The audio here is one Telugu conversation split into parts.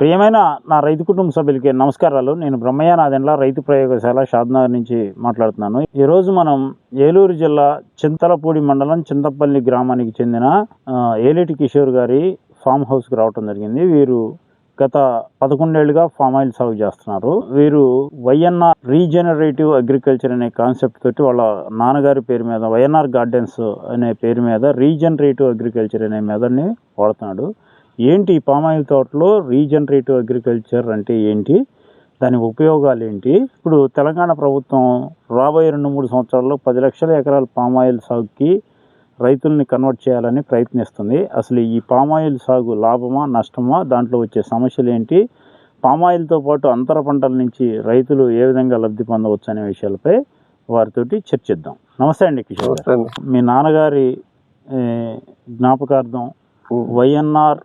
ప్రియమైన నా రైతు కుటుంబ సభ్యులకి నమస్కారాలు. నేను బ్రహ్మయ్య నాదెండ్ల రైతు ప్రయోగశాల షాద్నగర్ నుంచి మాట్లాడుతున్నాను. ఈరోజు మనం ఏలూరు జిల్లా చింతలపూడి మండలం చింతపల్లి గ్రామానికి చెందిన ఏలేటి కిషోర్ గారి ఫామ్ హౌస్కి రావటం జరిగింది. వీరు గత పదకొండేళ్ళుగా ఫామ్ ఆయిల్ సాగు చేస్తున్నారు. వీరు వైఎన్ఆర్ రీజనరేటివ్ అగ్రికల్చర్ అనే కాన్సెప్ట్ తోటి వాళ్ళ నాన్నగారి పేరు మీద వైఎన్ఆర్ గార్డెన్స్ అనే పేరు మీద రీజనరేటివ్ అగ్రికల్చర్ అనే మెథడ్ని వాడుతున్నాడు. ఏంటి ఈ పామ్ ఆయిల్ తోటలో రీజనరేటివ్ అగ్రికల్చర్ అంటే ఏంటి? దాని ఉపయోగాలు ఏంటి? ఇప్పుడు తెలంగాణ ప్రభుత్వం రాబోయే రెండు మూడు సంవత్సరాల్లో పది లక్షల ఎకరాల పామ్ ఆయిల్ సాగుకి రైతుల్ని కన్వర్ట్ చేయాలని ప్రయత్నిస్తుంది. అసలు ఈ పామ్ ఆయిల్ సాగు లాభమా నష్టమా? దాంట్లో వచ్చే సమస్యలు ఏంటి? పామ్ ఆయిల్తో పాటు అంతర పంటల నుంచి రైతులు ఏ విధంగా లబ్ధి పొందవచ్చు అనే విషయాలపై వారితోటి చర్చిద్దాం. నమస్తే అండి కిషోర్. మీ నాన్నగారి జ్ఞాపకార్థం వైఎన్ఆర్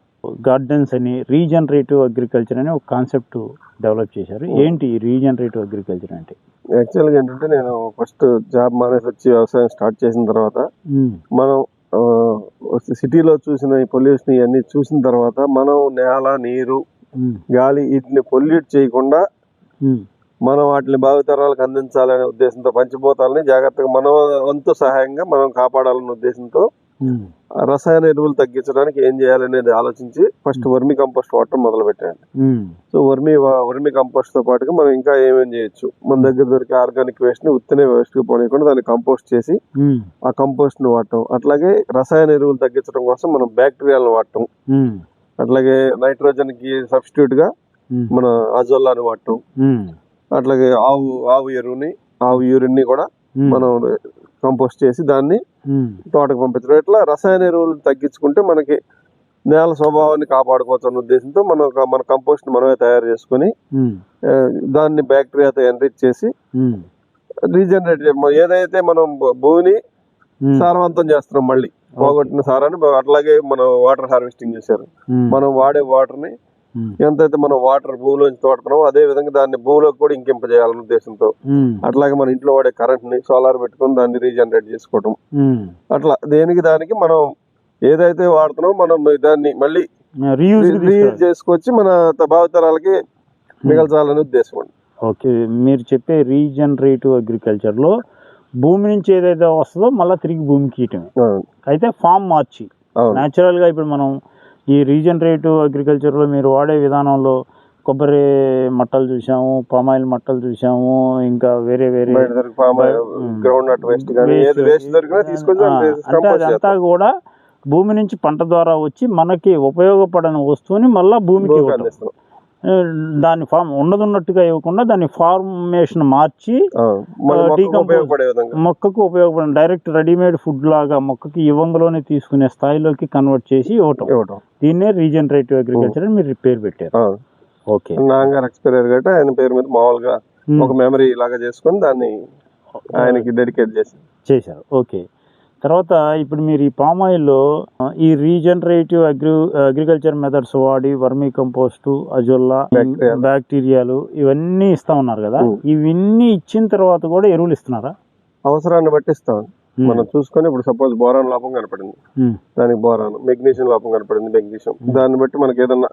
గార్డెన్స్ అని రీజనరేటివ్ అగ్రికల్చర్ అని ఒక కాన్సెప్ట్ డెవలప్ చేశారు. ఏంటి రీజనరేటివ్ అగ్రికల్చర్ అంటే? యాక్చువల్గా ఏంటంటే నేను ఫస్ట్ జాబ్ మానేసి వచ్చి వ్యవసాయం స్టార్ట్ చేసిన తర్వాత మనం సిటీలో చూసిన ఈ పొల్యూషన్ ఇవన్నీ చూసిన తర్వాత మనం నేల నీరు గాలి వీటిని పొల్యూట్ చేయకుండా మనం వాటిని భావితరాలకు అందించాలనే ఉద్దేశంతో పంచిపోతాలని జాగ్రత్తగా మన వంతు సహాయంగా మనం కాపాడాలనే ఉద్దేశంతో రసాయన ఎరువులు తగ్గించడానికి ఏం చేయాలనేది ఆలోచించి ఫస్ట్ వర్మి కంపోస్ట్ వాడటం మొదలు పెట్టాను సో వర్మి వా- వర్మి కంపోస్ట్తో పాటుగా మనం ఇంకా ఏమేం చేయొచ్చు? మన దగ్గర దొరికే ఆర్గానిక్ వేస్ట్ని ఉత్తనే వేస్ట్కి పోనీయకుండా దాన్ని కంపోస్ట్ చేసి ఆ కంపోస్ట్ని వాడటం. అట్లాగే రసాయన ఎరువులు తగ్గించడం కోసం మనం బ్యాక్టీరియాలను వాడటం. అట్లాగే నైట్రోజన్కి సబ్స్టిట్యూట్గా మన అజోలాని వాడటం. అట్లాగే ఆవు ఆవు ఎరువుని ఆవు యూరిన్ని కూడా మనం కంపోస్ట్ చేసి దాన్ని తోటకు పంపించడం ఇట్లా రసాయన ఎరువులు తగ్గించుకుంటే మనకి నేల స్వభావాన్ని కాపాడుకోవచ్చు అన్న ఉద్దేశంతో మనం మన కంపోస్ట్ మనమే తయారు చేసుకుని దాన్ని బ్యాక్టీరియాతో ఎన్రిచ్ చేసి రీజనరేట్ ఏదైతే మనం భూమిని సారవంతం చేస్తున్నాం మళ్ళీ పోగొట్టిన సారాన్ని అట్లాగే మనం వాటర్ హార్వెస్టింగ్ చేశారు. మనం వాడే వాటర్ని ఎంతైతే మనం వాటర్ భూమిలోంచి తోడుతున్నామో అదే విధంగా దాన్ని భూమిలోకి కూడా ఇంకింపజేయాలనే ఉద్దేశంతో. అట్లాగే మన ఇంట్లో వాడే కరెంట్ని సోలార్ పెట్టుకొని దాన్ని రీజనరేట్ చేసుకోవడం అట్లా దేనికి దానికి మనం ఏదైతే వాడుతున్నామో మనం దాన్ని మళ్ళీ రీయూజ్ చేసుకొచ్చి మన భావితరాలకి మిగల్చాలనే ఉద్దేశం అండి. ఓకే మీరు చెప్పే రీజనరేటివ్ అగ్రికల్చర్లో భూమి నుంచి ఏదైతే వస్తుందో మళ్ళీ తిరిగి భూమికి ఇయటమే అయితే ఫామ్ మార్చి. న్యాచురల్గా ఇప్పుడు మనం ఈ రీజనరేటివ్ అగ్రికల్చర్లో మీరు వాడే విధానంలో కొబ్బరి మట్టలు చూసాము పామాయిల్ మట్టలు చూసాము ఇంకా వేరే వేరే. గ్రౌండ్ నట్ వేస్ట్ అంటే అదంతా. కూడా భూమి నుంచి పంట ద్వారా వచ్చి మనకి ఉపయోగపడని వస్తువుని మళ్ళా భూమికి దాని ఫామ్ ఉన్నదున్నట్టుగా ఇవ్వకుండా దాని ఫార్మేషన్ మార్చి మొక్కకు ఉపయోగపడే డైరెక్ట్ రెడీమేడ్ ఫుడ్ లాగా మొక్కకి ఇవ్వంగలోనే తీసుకునే స్థాయిలోకి కన్వర్ట్ చేసి ఇవ్వటం. దీన్నే రీజనరేటివ్ అగ్రికల్చర్ అని మీరు పేరు పెట్టారు. ఓకే. నాన్నగారు ఎక్స్పైర్ కాబట్టి ఆయన పేరు మీద మామూలుగా ఒక మెమరీ లాగా చేసుకొని దాన్ని ఆయనకి డెడికేట్ చేసి. చేశారు. ఓకే. తర్వాత ఇప్పుడు మీరు ఈ పామ్ ఆయిల్లో ఈ రీజనరేటివ్ అగ్రి అగ్రికల్చర్ మెథడ్స్ వాడి వర్మీ కంపోస్ట్ అజొల్లా. బ్యాక్టీరియాలు ఇవన్నీ ఇస్తా ఉన్నారు కదా. ఇవన్నీ ఇచ్చిన తర్వాత కూడా ఎరువులు ఇస్తున్నారా అవసరాన్ని బట్టి ఇస్తాం. మనం చూసుకొని ఇప్పుడు సపోజ్ బోరాన్ లోపం కనపడింది. దానికి బోరాన్ మెగ్నీషియం లోపం కనపడింది మెగ్నీషియం. దాన్ని బట్టి మనకి ఏదన్నా.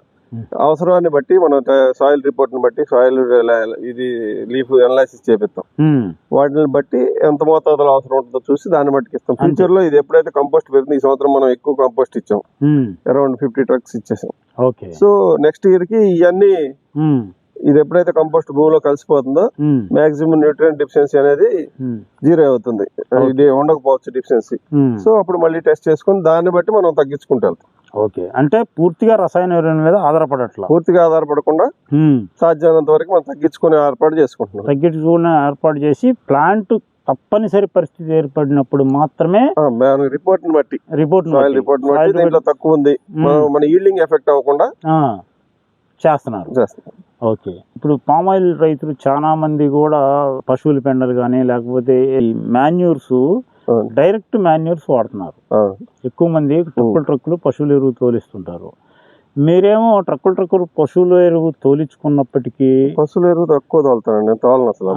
అవసరాన్ని బట్టి మన సాయిల్ రిపోర్ట్ని బట్టి సాయిల్ ఇది లీఫ్ అనాలైసిస్ చేపిస్తాం. వాటిని బట్టి ఎంత మోతాదులో అవసరం ఉంటుందో చూసి దాన్ని బట్టి ఇస్తాం. ఫ్యూచర్లో ఇది ఎప్పుడైతే కంపోస్ట్ పెరుగుతుంది ఈ సంవత్సరం మనం ఎక్కువ కంపోస్ట్ ఇచ్చాం. అరౌండ్ ఫిఫ్టీ ట్రక్స్ ఇచ్చేసాం ఓకే సో నెక్స్ట్ ఇయర్కి ఇవన్నీ. ఇది ఎప్పుడైతే కంపోస్ట్ భూమిలో కలిసిపోతుందో. మాక్సిమం న్యూట్రియన్ డిఫిషియన్సీ అనేది Hmm. జీరో అవుతుంది. ఇది ఉండకపోవచ్చు డిఫిషియన్సీ Hmm. సో అప్పుడు మళ్ళీ టెస్ట్ చేసుకొని దాన్ని బట్టి మనం తగ్గించుకుంటూ వెళ్తాం. ఓకే అంటే పూర్తిగా రసాయన ఎరువుల మీద ఆధారపడట్లా? పూర్తిగా ఆధారపడకుండా Hmm. సాధ్యమైనంత వరకు మనం తగ్గించుకునే ఏర్పాటు చేసుకుంటున్నాం. తగ్గించుకునే ఏర్పాటు చేసి ప్లాంట్ తప్పనిసరి పరిస్థితి ఏర్పడినప్పుడు మాత్రమే రిపోర్ట్ని బట్టి. రిపోర్ట్ రిపోర్ట్ని బట్టి దీంట్లో తక్కువ ఉంది. మనం- ఈల్డింగ్ ఎఫెక్ట్ అవ్వకుండా చేస్తున్నారు. చేస్తాం ఓకే. ఇప్పుడు పామ్ ఆయిల్ రైతులు చాలా మంది కూడా పశువుల పెండలు కానీ లేకపోతే మాన్యూర్స్. డైరెక్ట్ మాన్యూర్స్ వాడుతున్నారు. ఎక్కువ మంది ట్రక్కులు ట్రక్కులు పశువుల ఎరువు తోలిస్తుంటారు. మీరేమో ట్రక్కులు ట్రక్కులు పశువుల ఎరువు తోలించుకున్నప్పటికీ పశువుల ఎరువు తక్కువ తోలుతానండి తోలను అసలు.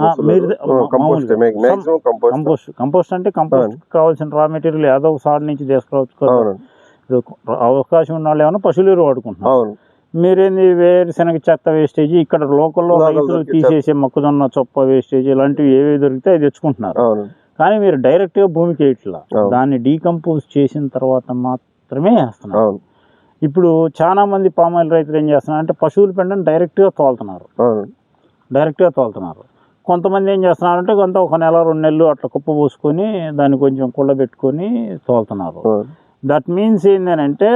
Compost compost. అంటే కంపోస్ట్ కావాల్సిన రా మెటీరియల్ ఏదో ఒక సార్ నుంచి తీసుకురావచ్చు అవకాశం ఉన్న వాళ్ళు ఏమైనా పశువుల ఎరువు వాడుకుంటున్నారు. మీరేంది వేరుశనగ చెత్త వేస్టేజ్ ఇక్కడ లోకల్లో రైతులు తీసేసే మొక్కజొన్న చొప్ప వేస్టేజ్ ఇలాంటివి ఏవి దొరికితే అవి తెచ్చుకుంటున్నారు. కానీ మీరు డైరెక్ట్గా భూమికి వేయట్లా. దాన్ని డీకంపోజ్ చేసిన తర్వాత మాత్రమే వేస్తున్నారు. ఇప్పుడు చాలా మంది పామాయిల్ రైతులు ఏం చేస్తున్నారు అంటే పశువుల పెండని డైరెక్ట్గా తోలుతున్నారు. డైరెక్ట్గా తోలుతున్నారు. కొంతమంది ఏం చేస్తున్నారంటే కొంత ఒక నెల రెండు నెలలు అట్లా కుప్ప పోసుకొని దాన్ని కొంచెం కుళ్ళబెట్టుకొని తోలుతున్నారు. దట్ మీన్స్ ఏంటంటే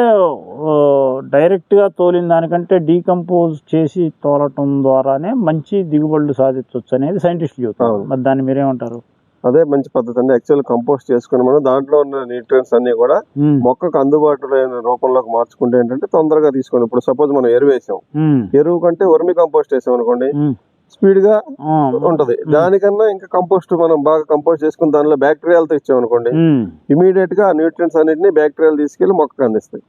డైరెక్ట్గా తోలిన దానికంటే డీకంపోజ్ చేసి తోలటం ద్వారానే మంచి దిగుబడులు సాధించవచ్చు అనేది సైంటిస్టులు చెబుతారు. మరి దాన్ని మీరేమంటారు? అదే మంచి పద్ధతి అండి యాక్చువల్ కంపోస్ట్ చేసుకుని మనం దాంట్లో ఉన్న న్యూట్రియన్స్ అన్ని కూడా మొక్కకు అందుబాటులో రూపంలోకి మార్చుకుంటే ఏంటంటే తొందరగా తీసుకొని ఇప్పుడు సపోజ్ మనం ఎరువు వేసాం. ఎరువు కంటే వర్మి కంపోస్ట్ వేసాం అనుకోండి స్పీడ్గా ఉంటది. దానికన్నా ఇంకా కంపోస్ట్ మనం బాగా కంపోస్ట్ చేసుకుని దానిలో బ్యాక్టీరియాలతో ఇచ్చాం అనుకోండి ఉమ్, ఇమీడియట్గా న్యూట్రియన్స్ అన్నిటిని బ్యాక్టీరియాలు తీసుకెళ్ళి మొక్కకు అందిస్తాయి.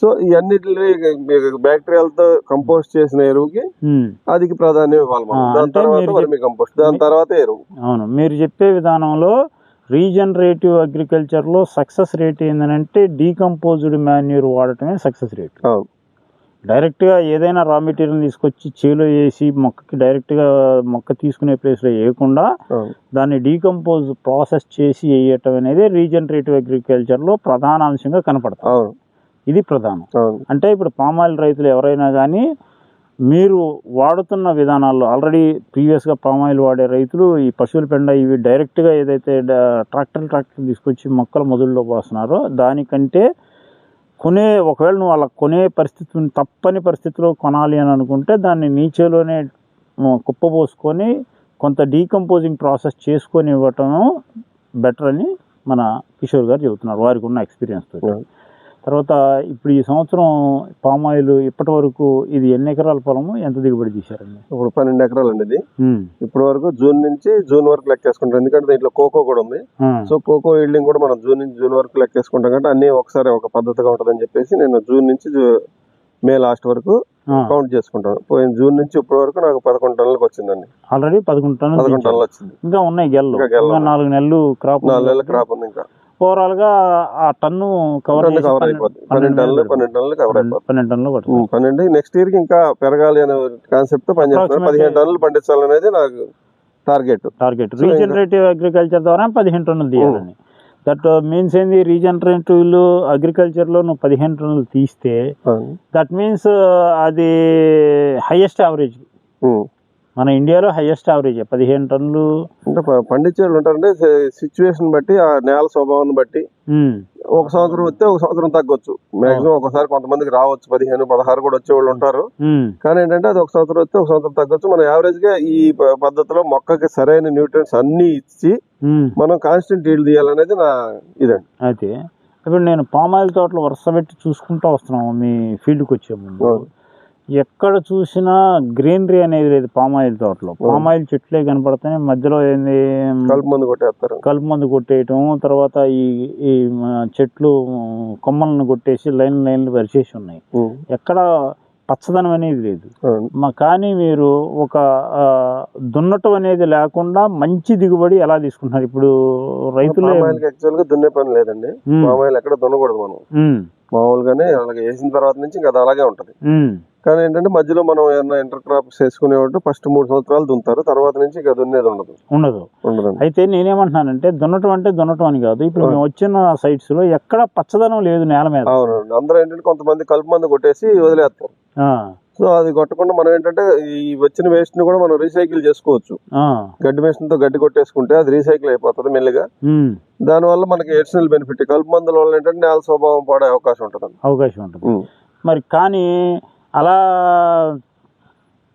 సో ఈ అన్నిటిని బ్యాక్టీరియాలతో కంపోస్ట్ చేసిన ఎరువుకి అదికి ప్రాధాన్యం ఇవ్వాలి మనం. దాని తర్వాత వర్మి కంపోస్ట్ దాని తర్వాత ఎరువు. అవును. మీరు చెప్పే విధానంలో రీజనరేటివ్ అగ్రికల్చర్లో సక్సెస్ రేట్ ఏంటంటే డీకంపోజ్డ్ మాన్యూర్ వాడటమే సక్సెస్ రేట్. అవును. డైరెక్ట్గా ఏదైనా రా మెటీరియల్ తీసుకొచ్చి చేలో వేసి మొక్కకి డైరెక్ట్గా మొక్క తీసుకునే ప్లేస్లో వేయకుండా దాన్ని డీకంపోజ్ ప్రాసెస్ చేసి వేయటం అనేది రీజనరేటివ్ అగ్రికల్చర్లో ప్రధాన అంశంగా కనపడుతుంది ఇది ప్రధానం. అంటే ఇప్పుడు పామాయిల్ రైతులు ఎవరైనా కానీ మీరు వాడుతున్న విధానాల్లో ఆల్రెడీ ప్రీవియస్గా పామాయిల్ వాడే రైతులు ఈ పశువుల పెండ ఇవి డైరెక్ట్గా ఏదైతే ట్రాక్టర్ ట్రాక్టర్ తీసుకొచ్చి మొక్కల మొదల్లో పోస్తున్నారో దానికంటే కొనే ఒకవేళ నువ్వు అలా కొనే పరిస్థితి తప్పని పరిస్థితిలో కొనాలి అని అనుకుంటే దాన్ని నీచేలోనే కుప్పపోసుకొని కొంత డీకంపోజింగ్ ప్రాసెస్ చేసుకొని ఇవ్వటం బెటర్ అని మన కిషోర్ గారు చెబుతున్నారు. వారికి ఉన్న ఎక్స్పీరియన్స్ తర్వాత ఇప్పుడు ఈ సంవత్సరం పామాయిల్ ఇప్పటి వరకు ఇది ఎన్ని ఎకరాల పొలము? ఎంత దిగుబడి తీశారండి? ఇప్పుడు పన్నెండు ఎకరాలు అండి ఇది. ఇప్పటి వరకు జూన్ నుంచి జూన్ వరకు లెక్కేసుకుంటాం. ఎందుకంటే దీంట్లో కోకో కూడా ఉంది. సో కోకో ఈల్డింగ్ కూడా మనం జూన్ నుంచి జూన్ వరకు లెక్కేసుకుంటాం కాబట్టి అన్ని ఒకసారి ఒక పద్ధతిగా ఉంటుందని చెప్పేసి నేను జూన్ నుంచి మే లాస్ట్ వరకు కౌంట్ చేసుకుంటాను. పోయిన జూన్ నుంచి ఇప్పటి వరకు నాకు పదకొండు టన్నులకు వచ్చిందండి. ఆల్రెడీ పదకొండు టన్నులు పదకొండు. టన్నులు వచ్చింది. ఇంకా ఉన్నాయి గెల్లు నాలుగు నెలలు క్రాప్ నాలుగు నెలల క్రాప్ ఉంది ఇంకా. ఓవరాల్గా ఆ టన్ను కవర్ కవర్ అయిపోతుంది పన్నెండు టన్నులు పన్నెండు టన్నులు కవర్ అయిపోతుంది పన్నెండు టన్నులు పడుతుంది పన్నెండు. నెక్స్ట్ ఇయర్కి ఇంకా పెరగాలి అనే కాన్సెప్ట్ పదిహేను టన్నులు పండించాలనేది నాకు టార్గెట్. టార్గెట్ రీజనరేటివ్ అగ్రికల్చర్ ద్వారా పదిహేను టన్నులు తీయాలని దట్ మీన్స్ ఏంది? రీజనరేటివ్ అగ్రికల్చర్లో నువ్వు పదిహేను టన్నులు తీస్తే దట్ మీన్స్ అది హైయెస్ట్ యావరేజ్ మన ఇండియాలో హైయెస్ట్ యావరేజ్ పదిహేను టన్నులు అంటే పండించే వాళ్ళు ఉంటారంటే సిచ్యువేషన్ బట్టి ఆ నేల స్వభావాన్ని బట్టి. ఒక సంవత్సరం వస్తే ఒక సంవత్సరం తగ్గొచ్చు. మాక్సిమం ఒకసారి కొంతమందికి రావచ్చు. పదిహేను పదహారు కూడా వచ్చే వాళ్ళు ఉంటారు కానీ ఏంటంటే అది ఒక సంవత్సరం వస్తే ఒక సంవత్సరం తగ్గొచ్చు. మనం యావరేజ్గా ఈ పద్ధతిలో మొక్కకి సరైన న్యూట్రియన్స్ అన్ని ఇచ్చి. మనం కాన్స్టెంట్ ఈల్డ్ తీయాలనేది నా ఇదండి. అయితే ఇప్పుడు నేను పామాయిల్ తోటలు వరుస పెట్టి చూసుకుంటూ వస్తున్నాము మీ ఫీల్డ్కి వచ్చే ముందు. ఎక్కడ చూసినా గ్రీనరీ అనేది లేదు పామాయిల్ తోటలో. పామాయిల్ చెట్లే కనపడుతున్నాయి మధ్యలో ఏంది? కలుపు మందు కొట్టేస్తారు. కలుపు మందు కొట్టేయటం తర్వాత ఈ ఈ చెట్లు కొమ్మలను కొట్టేసి లైన్ లైన్లు పరిచేసి ఉన్నాయి. ఎక్కడ పచ్చదనం అనేది లేదు. మా కానీ మీరు ఒక దున్నటం అనేది లేకుండా మంచి దిగుబడి ఎలా తీసుకుంటున్నారు? ఇప్పుడు రైతులే దున్నే పని లేదండి. ఉమ్, పామాయిల్ ఎక్కడ దున్నకూడదు మనం. మామూలుగానే అలాగే వేసిన తర్వాత నుంచి ఇంకా అలాగే ఉంటది. కానీ ఏంటంటే మధ్యలో మనం ఏమన్నా ఇంటర్ క్రాప్స్ వేసుకునేవాడు ఫస్ట్ మూడు సంవత్సరాలు దున్నుతారు తర్వాత నుంచి ఇక దున్నేది ఉండదు. ఉండదు. ఉండదండి అయితే నేనేమంటున్నానంటే దున్నటం అంటే దున్నటం అని కాదు. ఇప్పుడు మేము వచ్చిన sites లో ఎక్కడ పచ్చదనం లేదు నేల మీద. అవునండి. అందరూ ఏంటంటే కొంతమంది కలుపు మందు కొట్టేసి వదిలేస్తారు. సో అది కొట్టకుండా మనం ఏంటంటే ఈ వచ్చిన వేస్ట్ని కూడా మనం రీసైకిల్ చేసుకోవచ్చు. గడ్డి వేస్ట్తో గడ్డి కొట్టేసుకుంటే అది రీసైకిల్ అయిపోతుంది మెల్లిగా. ఉమ్, దానివల్ల మనకి ఎడిషనల్ బెనిఫిట్ కలుపు మందుల వల్ల ఏంటంటే నేల స్వభావం పడే అవకాశం ఉంటుంది అవకాశం ఉంటుంది. మరి కానీ అలా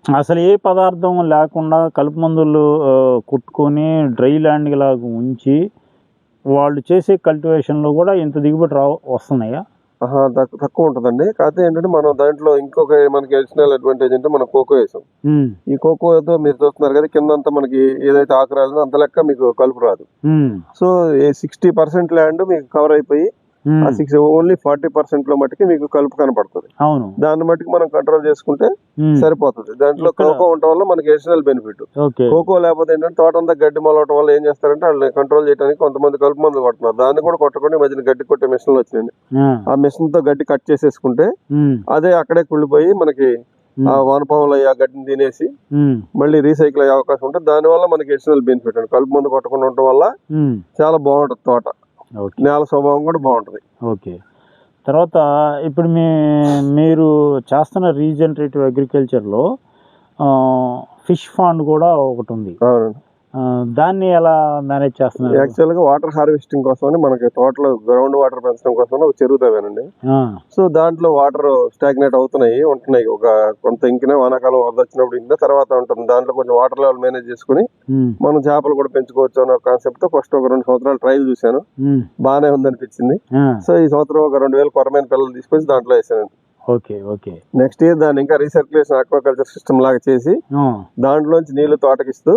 అసలు ఏ పదార్థం లేకుండా కలుపు మందులు కొట్టుకొని డ్రై ల్యాండ్ లాగా ఉంచి వాళ్ళు చేసే కల్టివేషన్లో కూడా ఇంత దిగుబడి రా వస్తున్నాయా? తక్కువ ఉంటుందండి. కాకపోతే ఏంటంటే మనం దాంట్లో ఇంకొక మనకి ఎడిషనల్ అడ్వాంటేజ్ అంటే మనం కోకో వేసాం. ఈ కోకోతో మీరు చూస్తున్నారు కదా కింద అంతా మనకి ఏదైతే ఆకు రాలేదో అంత లెక్క మీకు కలుపు రాదు. సో సిక్స్టీ పర్సెంట్ ల్యాండ్ మీకు కవర్ అయిపోయి సిక్స్ ఓన్లీ ఫార్టీ పర్సెంట్లో మట్టుకి మీకు కలుపు కనపడుతుంది. అవును. దాన్ని మట్టుకు మనం కంట్రోల్ చేసుకుంటే ఉమ్, సరిపోతుంది. దాంట్లో కోకో ఉండటం వల్ల మనకి అడిషనల్ బెనిఫిట్ కోకో లేకపోతే ఏంటంటే తోట అంతా గడ్డి మొలవటం వల్ల ఏం చేస్తారంటే వాళ్ళని కంట్రోల్ చేయడానికి కొంతమంది కలుపు మందులు కొడుతున్నారు దాన్ని కూడా కొట్టకుండా మధ్యన గడ్డి కొట్టే మిషన్లు వచ్చినాయి. ఆ, మిషన్తో గడ్డి కట్ చేసేసుకుంటే ఉమ్, అదే అక్కడే కుళ్ళిపోయి మనకి ఆ వానపాములు అయ్యి ఆ గడ్డిని తినేసి మళ్ళీ రీసైకిల్ అయ్యే అవకాశం ఉంటుంది దాని వల్ల మనకి అడిషనల్ బెనిఫిట్ అండి కలుపు మందు కొట్టకుండా ఉండటం వల్ల చాలా బాగుంటుంది తోట. నేల స్వభావం కూడా బాగుంటుంది. ఓకే. తర్వాత ఇప్పుడు మీ మీరు చేస్తున్న రీజనరేటివ్ అగ్రికల్చర్లో ఫిష్ ఫాండ్ కూడా ఒకటి ఉంది. దాన్ని ఎలా మేనేజ్ చేస్తున్నారు? యాక్చువల్గా వాటర్ హార్వెస్టింగ్ కోసమని మనకి తోటలో గ్రౌండ్ వాటర్ పెంచడం కోసం ఒక చెరువు తవ్వానండి. సో దాంట్లో వాటర్ స్టాగ్నేట్ అవుతున్నాయి ఉంటున్నాయి. ఒక కొంత ఇంకిన వానాకాలం వరద వచ్చినప్పుడు ఇంకిన తర్వాత ఉంటుంది. దాంట్లో కొంచెం వాటర్ లెవెల్ మేనేజ్ చేసుకుని మనం చేపలు కూడా పెంచుకోవచ్చు అనే కాన్సెప్ట్తో ఫస్ట్ ఒక రెండు సంవత్సరాలు ట్రయల్ చూశాను. బాగానే ఉందనిపించింది. సో ఈ సంవత్సరం ఒక రెండు వేల కొరమైన పిల్లలు తీసుకొచ్చి దాంట్లో వేసాను ఓకే ఓకే. నెక్స్ట్ ఇయర్ దాన్ని ఇంకా రీసర్క్యులేషన్ ఆక్వాకల్చర్ సిస్టమ్ లాగా చేసి దాంట్లోంచి నీళ్ళు తోటకిస్తూ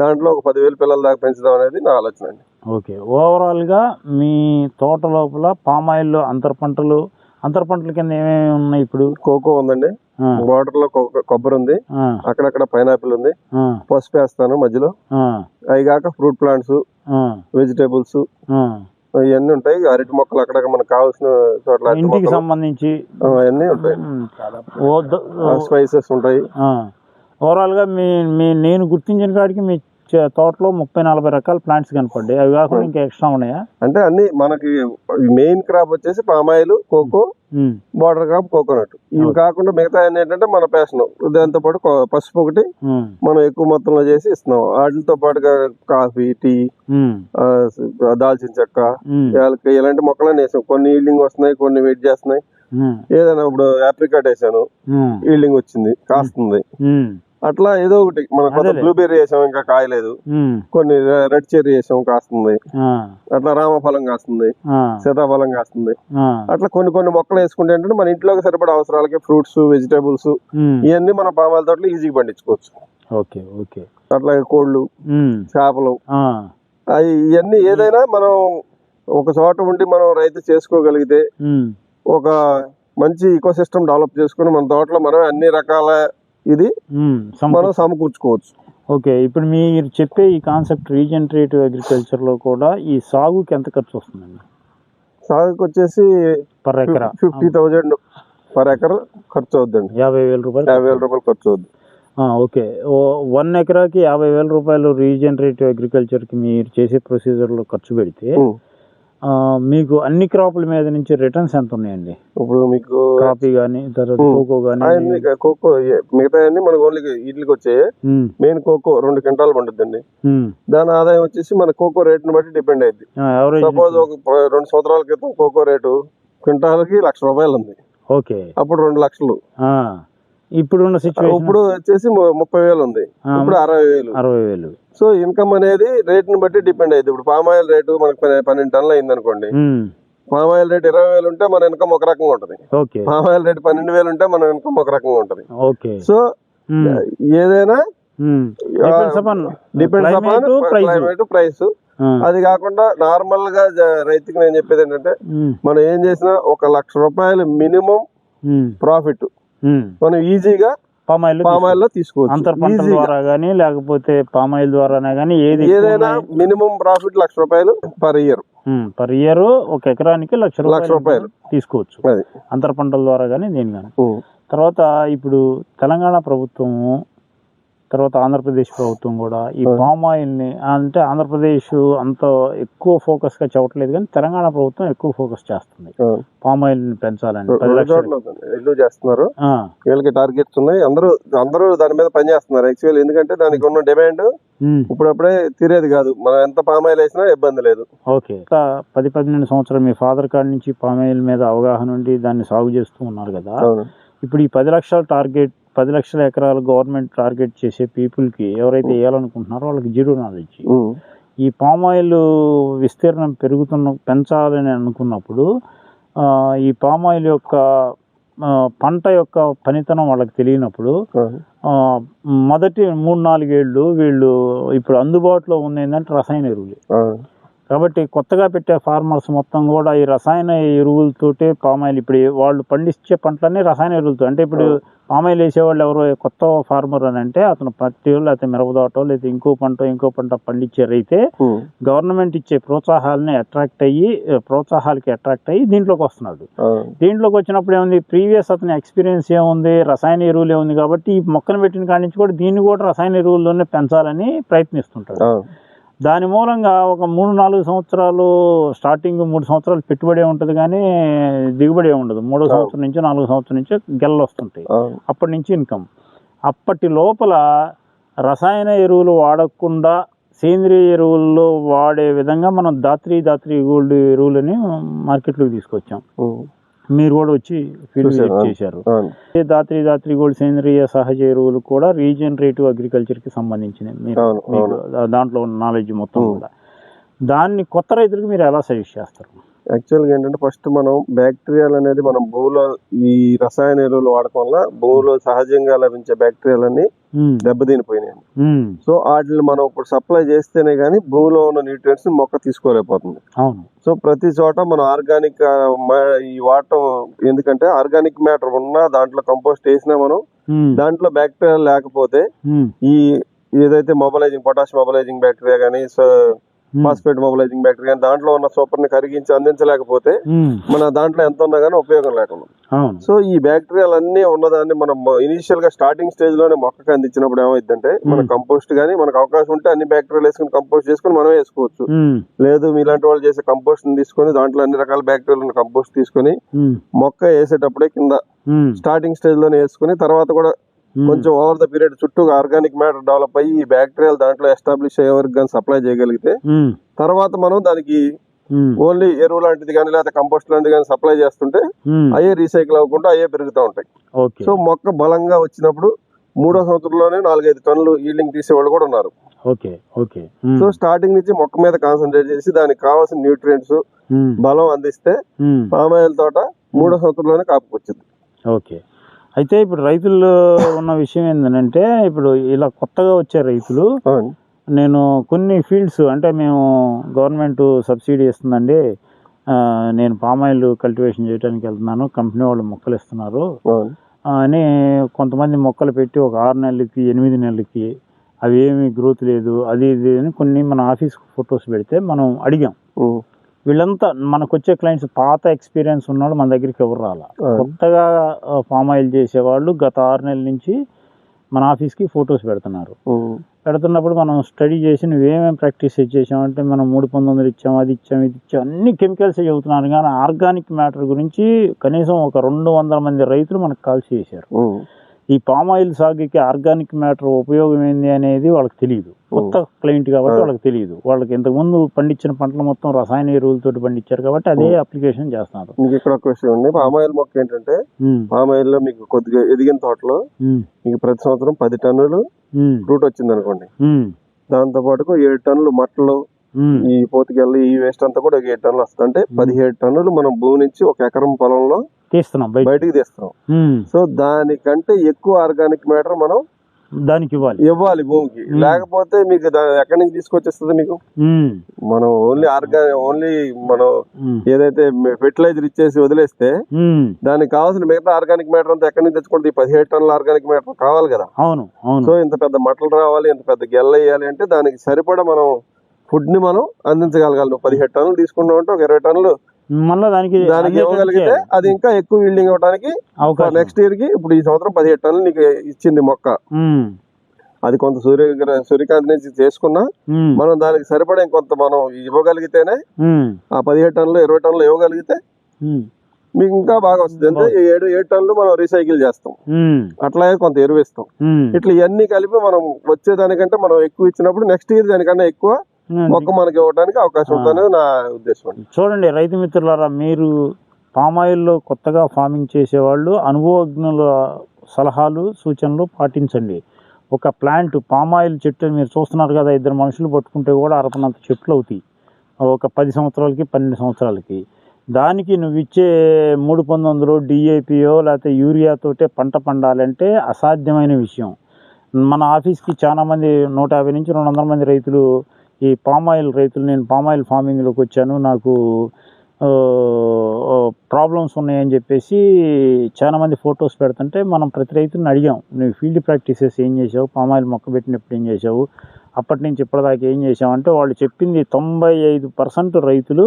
దాంట్లో ఒక పదివేల పిల్లల దాకా పెంచడం అనేది నా ఆలోచన అండి. ఓకే. ఓవరాల్గా మీ తోట లోపల పామాయిల్లో అంతర పంటలు అంతర పంటల కింద ఏమేమి ఉన్నాయి ఇప్పుడు? కోకో ఉందండి. వాటర్లో కొబ్బరి ఉంది. అక్కడక్కడ పైనాపిల్ ఉంది. పసుపు వేస్తాను మధ్యలో. అవి కాక ఫ్రూట్ ప్లాంట్స్ వెజిటేబుల్స్. ఇవన్నీ ఉంటాయి. అరటి మొక్కలు అక్కడక్కడ మనకు కావాల్సిన చోట్ల ఇంటికి సంబంధించి అవన్నీ ఉంటాయి. స్పైసెస్ ఉంటాయి. ఆ. ఓవరాల్గా మీ మీ నేను గుర్తించిన కాడికి మీ తోటలో ముప్పై నలభై రకాల ప్లాంట్స్ కనపడ్డాయి. అవి కాకుండా ఇంకా ఎక్స్ట్రా ఉన్నాయా? అంటే అన్ని మనకి మెయిన్ క్రాప్ వచ్చేసి palm oil cocoa border crop coconut ఇవి కాకుండా మిగతా ఏంటంటే మన ప్యాషన్ దాంతో పాటు పసుపు ఒకటి ఉమ్, మనం ఎక్కువ మొత్తంలో చేసి ఇస్తున్నాం. వాటితో పాటుగా కాఫీ టీ ఆ, దాల్చిన చెక్క ఇలాంటి మొక్కలన్నీ వేసాం. కొన్ని ఈల్డింగ్ వస్తున్నాయి కొన్ని వెయిట్ చేస్తున్నాయి. ఏదైనా ఇప్పుడు ఆప్రికాట్ వేసాను. ఈల్డింగ్ వచ్చింది కాస్తుంది. అట్లా ఏదో ఒకటి. మన. బ్లూబెర్రీ వేసాం ఇంకా కాయలేదు. కొన్ని రెడ్ చెర్రీ వేసాం కాస్తుంది. అట్లా రామఫలం కాస్తుంది సీతాఫలం కాస్తుంది. అట్లా కొన్ని కొన్ని మొక్కలు వేసుకుంటే ఏంటంటే మన ఇంట్లోకి సరిపడే అవసరాలకి ఫ్రూట్స్ వెజిటేబుల్స్ ఇవన్నీ మన పామాయిల తోటలో ఈజీగా పండించుకోవచ్చు. Okay okay. అట్లాగే కోళ్ళు చేపలు అవి ఇవన్నీ ఏదైనా మనం ఒక చోట ఉండి మనం రైతు చేసుకోగలిగితే ఒక మంచి ఈకో సిస్టమ్ డెవలప్ చేసుకుని మన తోటలో మనం అన్ని రకాల ఇది మనం సమకూర్చుకోవచ్చు. ఓకే ఇప్పుడు మీరు చెప్పే ఈ కాన్సెప్ట్ రీజనరేటివ్ అగ్రికల్చర్లో కూడా ఈ సాగుకి ఎంత ఖర్చు వస్తుందండి? సాగుకి వచ్చేసి పర్ ఎకరా. ఫిఫ్టీ థౌజండ్ పర్ ఎకర్ ఖర్చు అవుద్దండి. యాభై వేల రూపాయలు యాభై వేల రూపాయలు ఖర్చు అవుద్ది. ఓకే. వన్ ఎకరాకి యాభై వేల రూపాయలు రీజనరేటివ్ అగ్రికల్చర్కి మీరు చేసే ప్రొసీజర్లో ఖర్చు పెడితే మీకు అన్ని క్రాపుల మీద నుంచి రిటర్న్స్ ఎంత ఉన్నాయండి? ఇప్పుడు మీకు కాఫీ కానీ తర్వాత. కోకో కానీ అవన్నీ కోకో మిగతా అన్ని మనకు ఓన్లీ వీటికి వచ్చాయి. మెయిన్ కోకో రెండు క్వింటాలు పండుద్దండి. దాని ఆదాయం వచ్చేసి మన కోకో రేట్ని బట్టి డిపెండ్ అయింది సపోజ్ ఒక రెండు సంవత్సరాల క్రితం కోకో రేటు క్వింటాల్కి లక్ష రూపాయలు ఉంది. ఓకే. అప్పుడు రెండు లక్షలు. ఇప్పుడున్న సిచ్యువేషన్ ఇప్పుడు వచ్చేసి ముప్పై వేలు ఉంది. ఇప్పుడు అరవై వేలు. అరవై వేలు. సో ఇన్కమ్ అనేది రేట్ని బట్టి డిపెండ్ అయ్యింది. ఇప్పుడు పామ్ ఆయిల్ రేటు మనకి పన్నె- పన్నెండు టన్నులు అయింది అనుకోండి పామ్ ఆయిల్ రేట్ ఇరవై వేలు ఉంటే మన ఇన్కమ్ ఒక రకంగా ఉంటది. పామ్ ఆయిల్ రేట్ పన్నెండు వేలు ఉంటే మన ఇన్కమ్ ఒక రకంగా ఉంటది. సో ఏదైనా depends upon price. Climate price అది కాకుండా నార్మల్గా రైతుకి నేను చెప్పేది ఏంటంటే మనం ఏం చేసినా ఒక లక్ష రూపాయలు మినిమం ప్రాఫిట్. మనం ఈజీగా పామ్ ఆయిల్ పామ్ ఆయిల్లో తీసుకోవచ్చు. అంతర్ పంటల ద్వారా కానీ లేకపోతే పామ్ ఆయిల్ ద్వారానే కానీ ఏది ఏదైనా మినిమం ప్రాఫిట్ లక్ష రూపాయలు పర్ ఇయర్. పర్ ఇయర్ ఒక ఎకరానికి లక్ష లక్ష రూపాయలు. తీసుకోవచ్చు. అంతర పంటల ద్వారా కానీ దేని ఉం. తర్వాత ఇప్పుడు తెలంగాణ ప్రభుత్వము తర్వాత ఆంధ్రప్రదేశ్ ప్రభుత్వం కూడా ఈ పామ్ ఆయిల్ని అంటే ఆంధ్రప్రదేశ్ అంత ఎక్కువ ఫోకస్గా చెప్పట్లేదు కానీ తెలంగాణ ప్రభుత్వం ఎక్కువ ఫోకస్ చేస్తుంది. పామ్ ఆయిల్ని పెంచాలని. ఇల్లు చేస్తున్నారు. వీళ్ళకి టార్గెట్స్ ఉన్నాయి. అందరూ అందరూ దాని మీద పని చేస్తున్నారు. యాక్చువల్ ఎందుకంటే దానికి ఉన్న డిమాండ్ ఇప్పుడప్పుడే తీరేది కాదు. మనం ఎంత పామాయిల్ వేసినా ఇబ్బంది లేదు. ఓకే. పది పన్నెండు సంవత్సరం మీ ఫాదర్ కాడి నుంచి పామ్ ఆయిల్ మీద అవగాహన ఉండి దాన్ని సాగు చేస్తూ ఉన్నారు కదా. ఇప్పుడు ఈ పది లక్షల టార్గెట్ పది లక్షల ఎకరాలు గవర్నమెంట్ టార్గెట్ చేసే పీపుల్కి ఎవరైతే వేయాలనుకుంటున్నారో వాళ్ళకి జీరో నాలెడ్జ్. ఈ పామ్ ఆయిల్ విస్తీర్ణం పెరుగుతున్న పెంచాలని అనుకున్నప్పుడు ఈ పామ్ ఆయిల్ యొక్క పంట యొక్క పనితనం వాళ్ళకి తెలియనప్పుడు మొదటి మూడు నాలుగేళ్ళు వీళ్ళు ఇప్పుడు అందుబాటులో ఉంది ఏంటంటే రసాయన ఎరువులు. కాబట్టి కొత్తగా పెట్టే ఫార్మర్స్ మొత్తం కూడా ఈ రసాయన ఎరువులతోటే పామాయిల్ ఇప్పుడు వాళ్ళు పండించే పంటలన్నీ రసాయన ఎరువులతో. అంటే ఇప్పుడు పామాయిల్ వేసేవాళ్ళు ఎవరో కొత్త ఫార్మర్ అని అంటే అతను పత్తి లేకపోతే మిరపదోటో లేదా ఇంకో పంట ఇంకో పంట పండించే రైతే ఉమ్, గవర్నమెంట్ ఇచ్చే ప్రోత్సాహాలని అట్రాక్ట్ అయ్యి ప్రోత్సాహాలకి అట్రాక్ట్ అయ్యి దీంట్లోకి వస్తున్నాడు. దీంట్లోకి వచ్చినప్పుడు ఏముంది? ప్రీవియస్ అతని ఎక్స్పీరియన్స్ ఏముంది? రసాయన ఎరువులు ఏముంది? కాబట్టి ఈ మొక్కను పెట్టిన కాడి నుంచి కూడా దీన్ని కూడా రసాయన ఎరువుల్లోనే పెంచాలని ప్రయత్నిస్తుంటాడు. దాని మూలంగా ఒక మూడు నాలుగు సంవత్సరాలు స్టార్టింగ్ మూడు సంవత్సరాలు పెట్టుబడి ఉంటుంది కానీ దిగుబడి ఉండదు. మూడో సంవత్సరం నుంచి నాలుగో సంవత్సరం నుంచి గెల్లలు వస్తుంటాయి. అప్పటి నుంచి ఇన్కమ్. అప్పటి లోపల రసాయన ఎరువులు వాడకుండా సేంద్రియ ఎరువుల్లో వాడే విధంగా మనం దాత్రి దాత్రి గోల్డ్ ఎరువులని మార్కెట్లోకి తీసుకొచ్చాం. మీరు కూడా వచ్చి ఫీల్డ్. విజిట్ చేశారు. దాత్రి దాత్రి గోల్డ్ సేంద్రియ సహజ ఎరువులు కూడా రీజనరేటివ్ అగ్రికల్చర్కి సంబంధించినవి దాంట్లో ఉన్న నాలెడ్జ్ మొత్తం. కూడా. దాన్ని కొత్త రైతులకు మీరు ఎలా సజెస్ట్ చేస్తారు? యాక్చువల్గా ఏంటంటే ఫస్ట్ మనం బ్యాక్టీరియాలు అనేది మనం భూమిలో ఈ రసాయన ఎరువులు వాడకం వల్ల భూమిలో సహజంగా లభించే బ్యాక్టీరియాలన్నీ దెబ్బతినిపోయినాయి సో వాటిని మనం ఇప్పుడు సప్లై చేస్తేనే కానీ భూమిలో ఉన్న న్యూట్రియంట్స్ మొక్క తీసుకోలేకపోతుంది. సో ప్రతి చోట మనం ఆర్గానిక్ ఈ వాడటం ఎందుకంటే ఆర్గానిక్ మ్యాటర్ ఉన్నా దాంట్లో కంపోస్ట్ వేసినా మనం దాంట్లో బ్యాక్టీరియా లేకపోతే ఈ ఏదైతే మొబలైజింగ్ పొటాష్ మొబలైజింగ్ బ్యాక్టీరియా కానీ ఉమ్, ఫాస్ఫేట్ మొబలైజింగ్ బ్యాక్టీరియా కానీ దాంట్లో ఉన్న సూపర్ని కరిగించి అందించలేకపోతే ఉమ్, మన దాంట్లో ఎంత ఉన్నా కానీ ఉపయోగం లేకుండా సో ఈ బ్యాక్టీరియాలు అన్ని ఉన్నదాన్ని మనం ఇనీషియల్గా స్టార్టింగ్ స్టేజ్లోనే మొక్కకి అందించినప్పుడు ఏమైందంటే మన Hmm. కంపోస్ట్ కానీ మనకు అవకాశం ఉంటే అన్ని బ్యాక్టీరియాలు వేసుకుని కంపోస్ట్ చేసుకుని మనమే వేసుకోవచ్చు. లేదు మీలాంటి వాళ్ళు చేసే కంపోస్ట్ తీసుకొని దాంట్లో అన్ని రకాల బ్యాక్టీరియాలను కంపోస్ట్ తీసుకొని మొక్క వేసేటప్పుడే కింద స్టార్టింగ్ స్టేజ్లోనే వేసుకుని తర్వాత కూడా కొంచెం ఓవర్ ద పీరియడ్ చుట్టూ ఆర్గానిక్ మ్యాటర్ డెవలప్ అయ్యి ఈ బ్యాక్టీరియాలు దాంట్లో ఎస్టాబ్లిష్ అయ్యే వరకు కానీ సప్లై చేయగలిగితే ఉమ్, తర్వాత మనం దానికి ఓన్లీ ఎరువు లాంటిది కానీ లేకపోతే కంపోస్ట్ లాంటిది కానీ సప్లై చేస్తుంటే అయ్యే రీసైకిల్ అవ్వకుండా అయ్యే పెరుగుతూ ఉంటాయి. సో మొక్క బలంగా వచ్చినప్పుడు మూడో సంవత్సరంలోనే నాలుగైదు టన్నులు ఈల్డింగ్ తీసేవాళ్ళు కూడా ఉన్నారు. ఓకే ఓకే సో స్టార్టింగ్ నుంచి మొక్క మీద కాన్సన్ట్రేట్ చేసి దానికి కావాల్సిన న్యూట్రియంట్స్ బలం అందిస్తే పామాయిల్ తోట మూడో సంవత్సరంలోనే కాపుకొచ్చింది. ఓకే అయితే ఇప్పుడు రైతుల్లో ఉన్న విషయం ఏంటంటే ఇప్పుడు ఇలా కొత్తగా వచ్చే రైతులు. నేను కొన్ని ఫీల్డ్స్ అంటే మేము గవర్నమెంట్ సబ్సిడీ ఇస్తుందండి. నేను పామాయిల్ కల్టివేషన్ చేయడానికి వెళ్తున్నాను. కంపెనీ వాళ్ళు మొక్కలు ఇస్తున్నారు. అని కొంతమంది మొక్కలు పెట్టి ఒక ఆరు నెలలకి ఎనిమిది నెలలకి అవి ఏమి గ్రోత్ లేదు అది ఇది అని కొన్ని మన ఆఫీస్ ఫొటోస్ పెడితే మనం అడిగాం. వీళ్ళంతా మనకు వచ్చే క్లయింట్స్ పాత ఎక్స్పీరియన్స్ ఉన్నవాళ్ళు మన దగ్గరికి ఎవరు రాలా. కొత్తగా ఫామ్ ఆయిల్ చేసేవాళ్ళు గత ఆరు నెలల నుంచి మన ఆఫీస్కి ఫొటోస్ పెడుతున్నారు. పెడుతున్నప్పుడు మనం స్టడీ చేసి నువ్వేమేమి ప్రాక్టీస్ చేసామంటే మనం మూడు పంతొమ్మిది ఇచ్చాం అది ఇచ్చాం ఇది ఇచ్చాం అన్ని కెమికల్స్ చెబుతున్నారు కానీ ఆర్గానిక్ మ్యాటర్ గురించి కనీసం ఒక రెండు వందల మంది రైతులు మనకు కాల్ చేశారు. ఈ పామ్ ఆయిల్ సాగుకి ఆర్గానిక్ మ్యాటర్ ఉపయోగం ఏంది అనేది వాళ్ళకి తెలియదు కొత్త క్లయింట్ కాబట్టి. వాళ్ళకి తెలియదు వాళ్ళకి ఇంతకుముందు పండించిన పంటలు మొత్తం రసాయన ఎరువులతో పండించారు కాబట్టి అదే అప్లికేషన్ చేస్తున్నారు. మీకు ఇక్కడ ఒక విషయం ఉంది. పామాయిల్ మొక్క ఏంటంటే ఉమ్, పామాయిల్లో మీకు కొద్దిగా ఎదిగిన తోటలో మీకు ప్రతి సంవత్సరం పది టన్నులు ఫ్రూట్ వచ్చింది అనుకోండి. దాంతో పాటు ఏడు టన్నులు మట్టలు ఈ పోతుకెళ్ళి ఈ వేస్ట్ అంతా కూడా ఒక ఏడు టన్నులు వస్తుంది. అంటే పదిహేడు టన్నులు మనం భూమి నుంచి ఒక ఎకరం పొలంలో తీస్తున్నాం బయట బయటికి తీస్తాం సో దానికంటే ఎక్కువ ఆర్గానిక్ మ్యాటర్ మనం దానికి ఇవ్వాలి. ఇవ్వాలి భూమికి. లేకపోతే మీకు ఎక్కడి నుంచి తీసుకొచ్చేస్తుంది మీకు? మనం ఓన్లీ ఆర్గా ఓన్లీ మనం ఏదైతే ఫెర్టిలైజర్ ఇచ్చేసి వదిలేస్తే దానికి కావాల్సిన మిగతా ఆర్గానిక్ మ్యాటర్ అంతా ఎక్కడి నుంచి తెచ్చుకుంటే ఈ పదిహేడు టన్నుల ఆర్గానిక్ మ్యాటర్ కావాలి కదా? అవును సో ఇంత పెద్ద మట్టలు రావాలి ఇంత పెద్ద గెల్ల వేయాలి అంటే దానికి సరిపడా మనం ఫుడ్ని మనం అందించగలగాలి. నువ్వు పదిహేడు టన్నులు తీసుకున్నావు అంటే ఒక ఇరవై టన్నులు మళ్ళీ దానికి దానికి ఇవ్వగలిగితే. అది ఇంకా ఎక్కువ ఈల్డింగ్ అవడానికి నెక్స్ట్ ఇయర్కి ఇప్పుడు ఈ సంవత్సరం పదిహేడు టన్నులు నీకు ఇచ్చింది మొక్క. అది కొంత సూర్య సూర్యకాంతి నుంచి చేసుకున్నా మనం దానికి సరిపడా ఇంకొంత మనం ఇవ్వగలిగితేనే ఆ పదిహేడు టన్నులు ఇరవై టన్నులు ఇవ్వగలిగితే మీకు ఇంకా బాగా వస్తుంది. అంటే ఏడు ఏడు టన్నులు మనం రీసైకిల్ చేస్తాం. అట్లాగే కొంత ఎరువు ఇస్తాం ఇట్లా ఇవన్నీ కలిపి మనం వచ్చేదానికంటే మనం ఎక్కువ ఇచ్చినప్పుడు నెక్స్ట్ ఇయర్ దానికన్నా ఎక్కువ. మొక్క మనకి ఇవ్వడానికి అవకాశం ఉంటుందని నా ఉద్దేశం చూడండి రైతు మిత్రులారా మీరు పామాయిల్లో కొత్తగా ఫార్మింగ్ చేసేవాళ్ళు అనుభవజ్ఞుల సలహాలు సూచనలు పాటించండి. ఒక ప్లాంట్ పామాయిల్ చెట్టు మీరు చూస్తున్నారు కదా ఇద్దరు మనుషులు పట్టుకుంటే కూడా అరపనంత చెట్లు అవుతాయి. ఒక పది సంవత్సరాలకి పన్నెండు సంవత్సరాలకి. దానికి నువ్వు ఇచ్చే మూడు పంతొమ్మిదిలో డిఏపియో లేకపోతే యూరియాతోటే పంట పండాలంటే అసాధ్యమైన విషయం. మన ఆఫీస్కి చాలా మంది నూట యాభై నుంచి రెండు వందల మంది రైతులు ఈ పామ్ ఆయిల్ రైతులు నేను పామ్ ఆయిల్ ఫార్మింగ్లోకి వచ్చాను. నాకు ప్రాబ్లమ్స్ ఉన్నాయని చెప్పేసి చాలామంది ఫొటోస్ పెడుతుంటే మనం ప్రతి రైతుని అడిగాం. నువ్వు ఫీల్డ్ ప్రాక్టీసెస్ ఏం చేసావు పామ్ ఆయిల్ మొక్క పెట్టినప్పుడు ఏం చేసావు అప్పటి నుంచి ఇప్పటిదాకా ఏం చేసామంటే వాళ్ళు చెప్పింది తొంభై ఐదు పర్సెంట్ రైతులు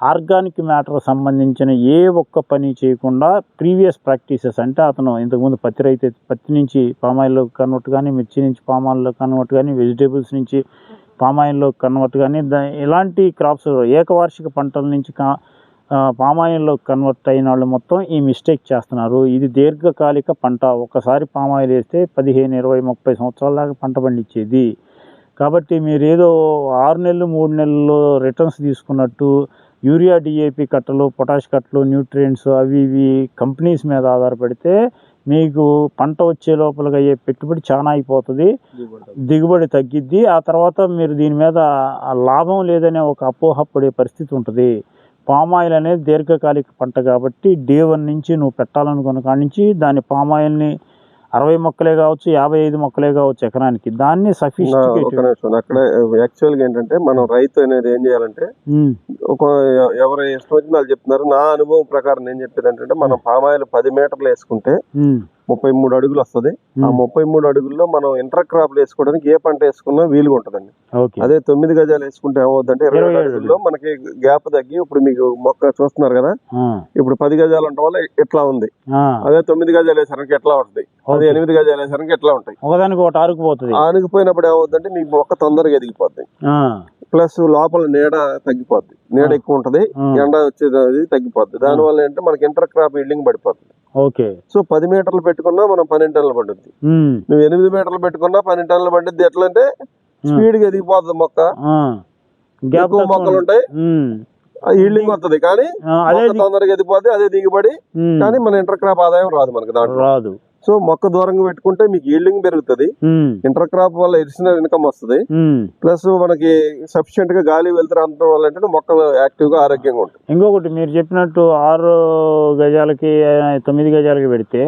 ఆర్గానిక్ మ్యాటర్ సంబంధించిన ఏ ఒక్క పని చేయకుండా ప్రీవియస్ ప్రాక్టీసెస్ అంటే అతను ఇంతకుముందు పత్తి రైతు పత్తి నుంచి పామాయిల్లో కన్వర్ట్ కానీ మిర్చి నుంచి పామాయిల్లో కన్వర్ట్ కానీ వెజిటేబుల్స్ నుంచి పామాయిల్లో కన్వర్ట్ కానీ దా ఇలాంటి క్రాప్స్ ఏకవార్షిక పంటల నుంచి కా పామాయిల్లో కన్వర్ట్ అయిన వాళ్ళు మొత్తం ఈ మిస్టేక్ చేస్తున్నారు. ఇది దీర్ఘకాలిక పంట. ఒకసారి పామాయిల్ వేస్తే పదిహేను ఇరవై ముప్పై సంవత్సరాల దాకా పంట పండించేది. కాబట్టి మీరు ఏదో ఆరు నెలలు మూడు నెలల్లో రిటర్న్స్ తీసుకున్నట్టు యూరియా డిఏపి కట్టలు పొటాష్ కట్టలు న్యూట్రియంట్స్ అవి ఇవి కంపెనీస్ మీద ఆధారపడితే మీకు పంట వచ్చే లోపలికి అయ్యే పెట్టుబడి చాలా అయిపోతుంది. దిగుబడి తగ్గిద్ది. ఆ తర్వాత మీరు దీని మీద లాభం లేదనే ఒక అపోహ పడే పరిస్థితి ఉంటుంది. పామాయిల్ అనేది దీర్ఘకాలిక పంట కాబట్టి డే వన్ నుంచి నువ్వు పెట్టాలనుకున్న కాడి నుంచి దాని పామాయిల్ని అరవై మొక్కలే కావచ్చు యాభై ఐదు మొక్కలే కావచ్చు ఎకరానికి. దాన్ని నా- ఒక సఫిస్టికేటెడ్ నిమిషం అక్కడే యాక్చువల్గా ఏంటంటే మనం రైతు అనేది ఏం చేయాలంటే ఒక ఎవరు ఇష్టం వచ్చింది వాళ్ళు చెప్తున్నారు నా అనుభవం ప్రకారం నేను చెప్పేది ఏంటంటే మనం పామాయిల్ పది మీటర్లు వేసుకుంటే ముప్పై మూడు అడుగులు వస్తది. ఆ ముప్పై మూడు అడుగుల్లో మనం ఇంటర్ క్రాప్ వేసుకోవడానికి ఏ పంట వేసుకున్నా వీలుగా ఉంటదండి. అదే తొమ్మిది గజాలు వేసుకుంటే ఏమవుతుందంటే ఇరవై అడుగుల్లో మనకి గ్యాప్ తగ్గి ఇప్పుడు మీకు మొక్క చూస్తున్నారు కదా ఇప్పుడు పది గజాలు ఉండటం వల్ల ఇట్లా ఉంది? అదే తొమ్మిది గజాలు వేసరికి ఎట్లా ఉంటుంది అదే ఎనిమిది గజాలు వేసరికి ఎట్లా ఉంటాయి? ఒకదానికి ఒకటి ఆరుకుపోతుంది ఆనుకుపోయినప్పుడు ఏమవుతుందంటే మీ మొక్క తొందరగా ఎదిగిపోద్ది. ఆ, ప్లస్ లోపల నీడ తగ్గిపోద్ది. నీడ ఎక్కువ ఉంటది. ఎండ వచ్చేది తగ్గిపోద్ది. దాని వల్ల ఏంటంటే మనకి ఇంటర్ క్రాప్ ఇల్డింగ్ పడిపోతుంది ఓకే. సో పది మీటర్లు పెట్టుకున్నా మనం పన్నెండు టన్నులు పడుద్ది. నువ్వు ఎనిమిది మీటర్లు పెట్టుకున్నా పన్నెండు టన్నులు పడుద్ది. ఎట్లా అంటే స్పీడ్గా ఎదిగిపోతుంది మొక్క ఎక్కువ మొక్కలు ఉంటాయి. ఈల్డింగ్ వస్తుంది కానీ తొందరగా ఎదిగిపోద్ది అదే దిగుబడి. కానీ మన ఇంటర్ క్రాప్ ఆదాయం రాదు మనకి దాంట్లో. రాదు. సో మొక్క దూరంగా పెట్టుకుంటే మీకు ఈల్డింగ్ పెరుగుతుంది. ఇంటర్ క్రాప్ వల్ల ఎడిషనల్ ఇన్కమ్ వస్తుంది. ప్లస్ మనకి సఫిషియెంట్గా గాలి వెళ్తారు అంత వల్ల ఏంటంటే మొక్కలు యాక్టివ్గా ఆరోగ్యంగా ఉంటాయి. ఇంకొకటి మీరు చెప్పినట్టు ఆరు గజాలకి తొమ్మిది గజాలకి పెడితే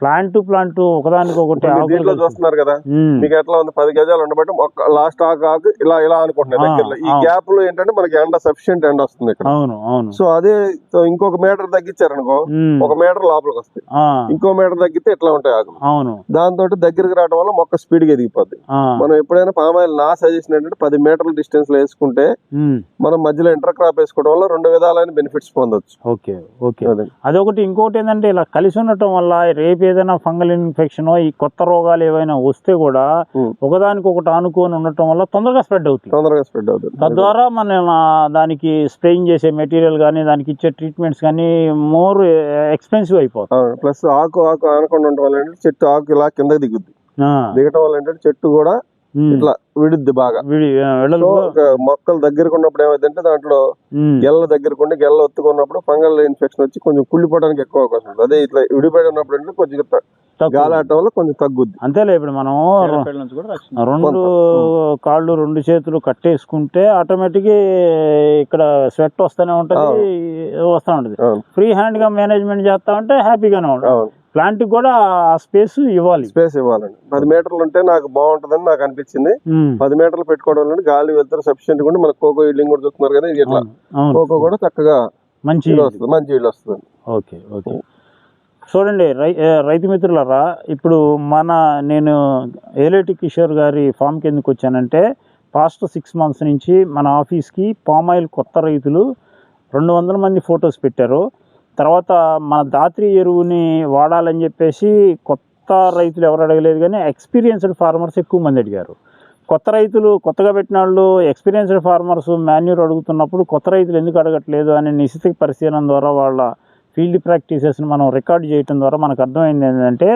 ప్లాంట్ టు ప్లాంట్ ఒకదానికి ఒకటి దీంట్లో చూస్తున్నారు కదా? మీకు ఎట్లా ఉంది? పది గజాలు ఉండబట్టి లాస్ట్ ఆకు ఆకు ఇలా ఇలా అనుకుంటున్నాయి ఈ. గ్యాప్లో ఏంటంటే మనకి ఎండ సఫిషియెంట్ ఎండ వస్తుంది ఇక్కడ. అవును అవును. సో అదే ఇంకొక మీటర్ తగ్గించారనుకో ఒక మీటర్ లోపలికి వస్తాయి. ఇంకో మీటర్ తగ్గితే ఎట్లా ఉంటాయి ఆకులు? అవును. దాంతో దగ్గరికి రావడం వల్ల మొక్క స్పీడ్గా ఎదిగిపోద్ది. మనం ఎప్పుడైనా పామాయిల్ నా సజెషన్ ఏంటంటే పది మీటర్ల డిస్టెన్స్లో వేసుకుంటే మనం మధ్యలో ఇంటర్ క్రాప్ వేసుకోవడం వల్ల రెండు విధాలైన బెనిఫిట్స్ పొందొచ్చు. Okay okay. అదే. అదొకటి ఇంకోటి ఏంటంటే ఇలా కలిసి ఉండటం వల్ల రేపు ఏదైనా ఫంగల్ ఇన్ఫెక్షన్ ఈ కొత్త రోగాలు ఏవైనా వస్తే కూడా. ఒకదానికి ఒకటి ఆనుకొని ఉండటం వల్ల తొందరగా స్ప్రెడ్ అవుతుంది. తొందరగా స్ప్రెడ్ అవుతుంది. తద్వారా మన దానికి స్ప్రేయింగ్ చేసే మెటీరియల్ కానీ దానికి ఇచ్చే ట్రీట్మెంట్స్ కానీ మోర్ ఎక్స్పెన్సివ్ అయిపోతుంది ప్లస్ ఆకు ఆకు ఆనకుండా ఉండడం వల్ల చెట్టు ఆకు ఇలా కిందకి దిగుద్ది. దిగటం వల్ల ఏంటంటే చెట్టు కూడా ఇట్లా విడుద్ది బాగా. మొక్కలు దగ్గరకు ఉన్నప్పుడు ఏమైందంటే దాంట్లో గెల్ల దగ్గరకు ఉండి గెల్ల ఒత్తుకున్నప్పుడు ఫంగల్ ఇన్ఫెక్షన్ వచ్చి కొంచెం కుళ్ళిపోవడానికి ఎక్కువ అవకాశం ఉంటుంది అదే ఇట్లా విడిపోయి ఉన్నప్పుడు అంటే కొంచెం త- తక్కువ. గాలి ఆడటం వల్ల కొంచెం తగ్గుద్ది. అంతేలే ఇప్పుడు మనం రెండు కాళ్ళు రెండు చేతులు కట్టేసుకుంటే ఆటోమేటిక్ ఇక్కడ స్వెట్ వస్తూనే ఉంటది వస్తూ ఉంటది. ఫ్రీ హ్యాండ్గా మేనేజ్మెంట్ చేస్తా ఉంటే హ్యాపీగానే ఉంటుంది. ప్లాంట్ కూడా స్పేస్ ఇవ్వాలి. స్పేస్ ఇవ్వాలండి. పది మీటర్లు ఉంటే నాకు బాగుంటుందని నాకు అనిపించింది. పది మీటర్లు పెట్టుకోవడం వల్ల గాలి వెళ్తారు సఫిషియెంట్గా ఉండి మన కోకో ఇల్లింగ్ కూడా చూస్తున్నారు కదా ఇది ఇట్లా. కోకో కూడా చక్కగా మంచి వస్తుంది మంచి ఇల్లు వస్తుంది. Okay okay. చూడండి రై రైతు మిత్రులారా ఇప్పుడు మన నేను ఏలేటి కిషోర్ గారి ఫామ్కి ఎందుకు వచ్చానంటే పాస్ట్ సిక్స్ మంత్స్ నుంచి మన ఆఫీస్కి పామ్ ఆయిల్ కొత్త రైతులు రెండు వందల మంది ఫొటోస్ పెట్టారు. తర్వాత మన దాత్రి ఎరువుని వాడాలని చెప్పేసి కొత్త రైతులు ఎవరు అడగలేదు కానీ ఎక్స్పీరియన్స్డ్ ఫార్మర్స్ ఎక్కువ మంది అడిగారు. కొత్త రైతులు కొత్తగా పెట్టిన వాళ్ళు ఎక్స్పీరియన్స్డ్ ఫార్మర్స్ మాన్యూర్ అడుగుతున్నప్పుడు కొత్త రైతులు ఎందుకు అడగట్లేదు అనే నిశిత పరిశీలన ద్వారా వాళ్ళ ఫీల్డ్ ప్రాక్టీసెస్ని మనం రికార్డ్ చేయడం ద్వారా మనకు అర్థమైంది ఏంటంటే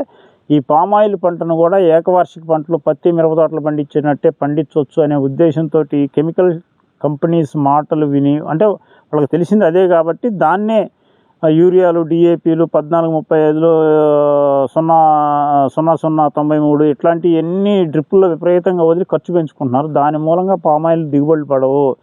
ఈ పామ్ ఆయిల్ పంటను కూడా ఏకవార్షిక పంటలు పత్తి మిరప తోటలు పండించినట్టే పండించవచ్చు అనే ఉద్దేశంతో కెమికల్ కంపెనీస్ మాటలు విని అంటే వాళ్ళకి తెలిసింది అదే కాబట్టి దాన్నే యూరియాలు డిఏపీలు పద్నాలుగు ముప్పై ఐదులు సున్నా సున్నా సున్నా తొంభై మూడు ఇట్లాంటివన్నీ డ్రిప్పుల్లో విపరీతంగా వదిలి ఖర్చు పెంచుకుంటున్నారు దాని మూలంగా పామాయిల్ దిగుబడులు పడవు.